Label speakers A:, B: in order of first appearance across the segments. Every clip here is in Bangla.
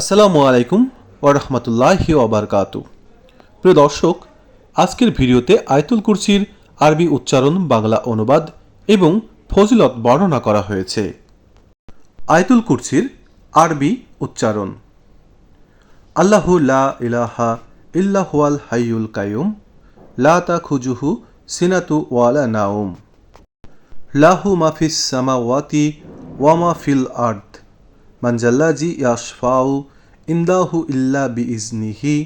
A: আসসালামু আলাইকুম ওরহমতুল্লাহি ওবরকাতু প্রিয় দর্শক, আজকের ভিডিওতে আয়তুল কুরসির আরবি উচ্চারণ, বাংলা অনুবাদ এবং ফজিলত বর্ণনা করা হয়েছে। আয়তুল কুরসির আরবি উচ্চারণ, আল্লাহু লা ইলাহা ইল্লাহুয়াল হাইয়ুল কায়ুম লা তা খুজুহু সিনাতু ওয়ালা নাউম লাহু মাফিস সামাওয়াতি ওয়ামা ফিল আর্থ মানজাল্লাজি ইয়াশফাউ ইন্দাহু ইল্লা বি ইজনিহি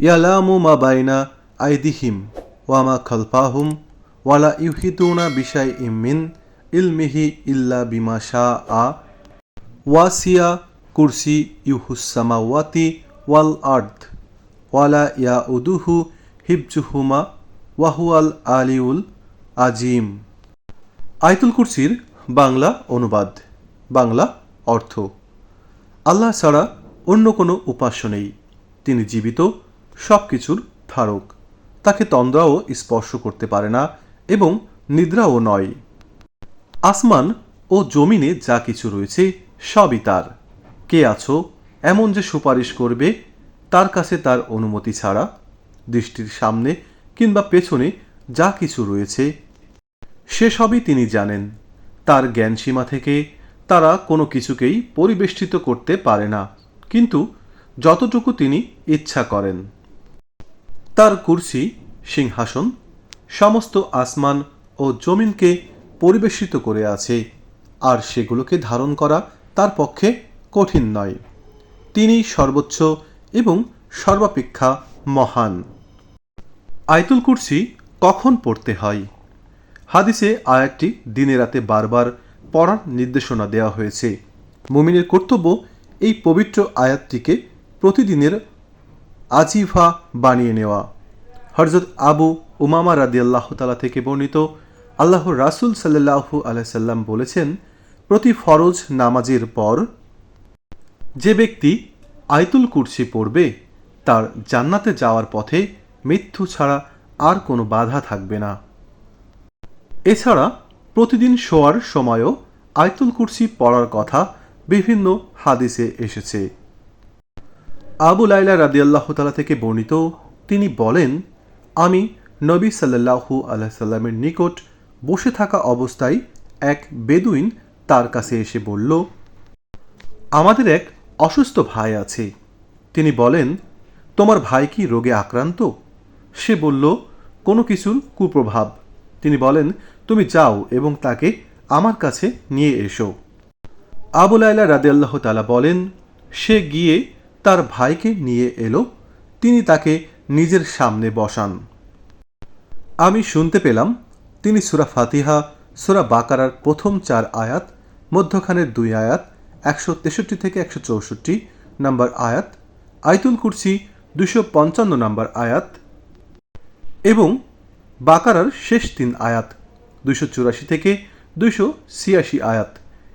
A: ইয়ালামু মা বাইনা আইদিহিম ওয়ামা খালফাহুম ওয়ালা ইউহিতুনা বিশাই ইমিন ইলমিহি ইল্লা বিমা শাহ আ ওয়াসিয়া কুরসি ইউহুসামাওয়াতি ওয়াল আর্থ ওয়ালা ইয়া উদুহু হিবজুহুমা ওয়াহুয়াল আলিউল আজিম আয়তুল কুরসির বাংলা অনুবাদ বাংলা অর্থ। আল্লাহ ছাড়া অন্য কোনো উপাস্য নেই। তিনি জীবিত সব কিছুর ধারক। তাকে তন্দ্রাও স্পর্শ করতে পারে না এবং নিদ্রাও নয়। আসমান ও জমিনে যা কিছু রয়েছে, সবই তার। কে আছো, এমন যে সুপারিশ করবে, তার কাছে তার অনুমতি ছাড়া, দৃষ্টির সামনে কিংবা পেছনে যা কিছু রয়েছে, সেসবই তিনি জানেন। তার জ্ঞানসীমা থেকে তারা কোনো কিছুকেই পরিবেষ্টিত করতে পারে না। কিন্তু যতটুকু তিনি ইচ্ছা করেন। তার কুর্সি, সিংহাসন, সমস্ত আসমান ও জমিনকে পরিবেষ্টিত করে আছে। আর সেগুলোকে ধারণ করা তার পক্ষে কঠিন নয়। তিনি সর্বোচ্চ এবং সর্বাপেক্ষা মহান। আয়তুল কুর্সি কখন পড়তে হয়? হাদিসে আয়াতটি দিনে রাতে বারবার পড়ার নির্দেশনা দেওয়া হয়েছে। মুমিনের কর্তব্য এই পবিত্র আয়াতটিকে প্রতিদিনের আজিফা বানিয়ে নেওয়া। হরজত আবু উমামা রাদি আল্লাহ তালা থেকে বর্ণিত আল্লাহ রাসুল সাল্লাহু আলাইসাল্লাম বলেছেন, প্রতি ফরজ নামাজের পর যে ব্যক্তি আয়তুল কুরসি পড়বে, তার জান্নাতে যাওয়ার পথে মৃত্যু ছাড়া আর কোনো বাধা থাকবে না। এছাড়া প্রতিদিন শোয়ার সময়ও আয়তুল কুরসি পড়ার কথা বিভিন্ন হাদিসে এসেছে। আবু লাইলা রাদিয়াল্লাহ তালা থেকে বর্ণিত, তিনি বলেন, আমি নবী সাল্লাহু আলাইসাল্লামের নিকট বসে থাকা অবস্থায় এক বেদুইন তার কাছে এসে বলল, আমাদের এক অসুস্থ ভাই আছে। তিনি বলেন, তোমার ভাই কি রোগে আক্রান্ত? সে বলল, কোনো কিছুর কুপ্রভাব তিনি বলেন, তুমি যাও এবং তাকে আমার কাছে নিয়ে এসো। আবু লাইলা রাদে আল্লাহ তালা বলেন, সে গিয়ে তার ভাইকে নিয়ে এলো। তিনি তাকে নিজের সামনে বসান। আমি শুনতে পেলাম, তিনি সুরা ফাতিহা, সুরা বাকারার প্রথম চার আয়াত, মধ্যখানের দুই আয়াত, একশো তেষট্টি থেকে একশো চৌষট্টি নম্বর আয়াত আইতুল কুরসি দুশো পঞ্চান্ন নম্বর আয়াত এবং বাকারার শেষ তিন আয়াত, দুইশো চুরাশি থেকে দুইশো ছিয়াশি আয়াত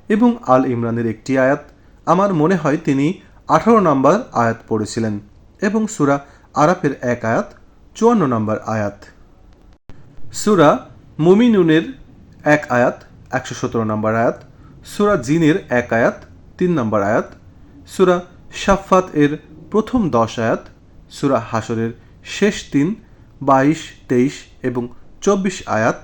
A: এবং আল ইমরানের একটি আয়াত। আমার মনে হয় তিনি আঠারো নম্বর আয়াত পড়েছিলেন এবং সুরা আরাফের এক আয়াত, চুয়ান্ন নম্বর আয়াত। সুরা মুমিনুনের এক আয়াত, একশো সতেরো নম্বর আয়াত। সুরা জিনের এক আয়াত, তিন নম্বর আয়াত। সুরা শাফাত এর প্রথম দশ আয়াত, সুরা হাসরের শেষ তিন, বাইশ, তেইশ এবং চব্বিশ আয়াত,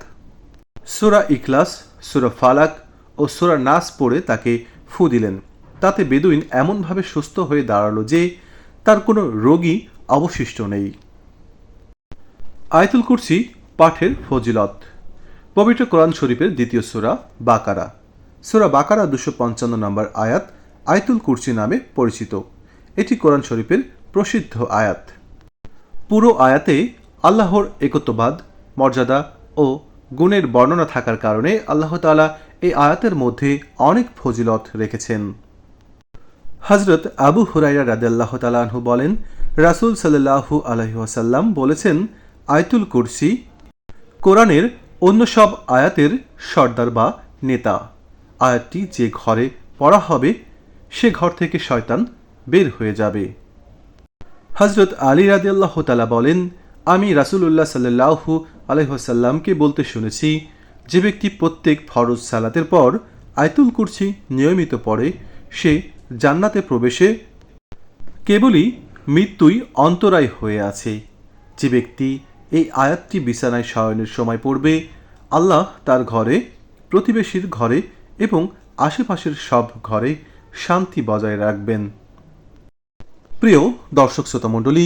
A: সুরা ইখলাস, সুরা ফালাক ও সুরা নাস পড়ে তাকে ফু দিলেন। তাতে বেদুইন এমনভাবে সুস্থ হয়ে দাঁড়াল যে তার কোনো রোগী অবশিষ্ট নেই। আয়তুল কুরসি পাঠের ফজিলত। পবিত্র কোরআন শরীফের দ্বিতীয় সুরা বাকারা। সুরা বাকারা দুশো পঞ্চান্ন নম্বর আয়াত আয়তুল কুরসি নামে পরিচিত। এটি কোরআন শরীফের প্রসিদ্ধ আয়াত। পুরো আয়াতে আল্লাহর একত্ববাদ মর্যাদা ও গুণের বর্ণনা থাকার কারণে আল্লাহ তালা এই আয়াতের মধ্যে অনেক ফজিলত রেখেছেন। হজরত আবু হুরাইরা রাদাল্লাহ তালাহু বলেন, রাসুল সাল্লাহু আলহিহাসাল্লাম বলেছেন, আয়তুল কুরসি কোরআনের অন্য সব আয়াতের সর্দার বা নেতা। আয়াতটি যে ঘরে পড়া হবে, সে ঘর থেকে শয়তান বের হয়ে যাবে। হজরত আলী রাদিয়াল্লাহ তালা বলেন আমি রাসুলুল্লাহ সাল্লাহু আলহ্লামকে বলতে শুনেছি, যে ব্যক্তি প্রত্যেক ফরজ সালাতের পর আয়তুল কুরসি নিয়মিত পড়ে, সে জান্নাতে প্রবেশে কেবলই মৃত্যুই অন্তরায় হয়ে আছে। যে ব্যক্তি এই আয়াতটি বিছানায় শয়নের সময় পড়বে, আল্লাহ তার ঘরে, প্রতিবেশীর ঘরে এবং আশেপাশের সব ঘরে শান্তি বজায় রাখবেন। প্রিয় দর্শক শ্রোতা মণ্ডলী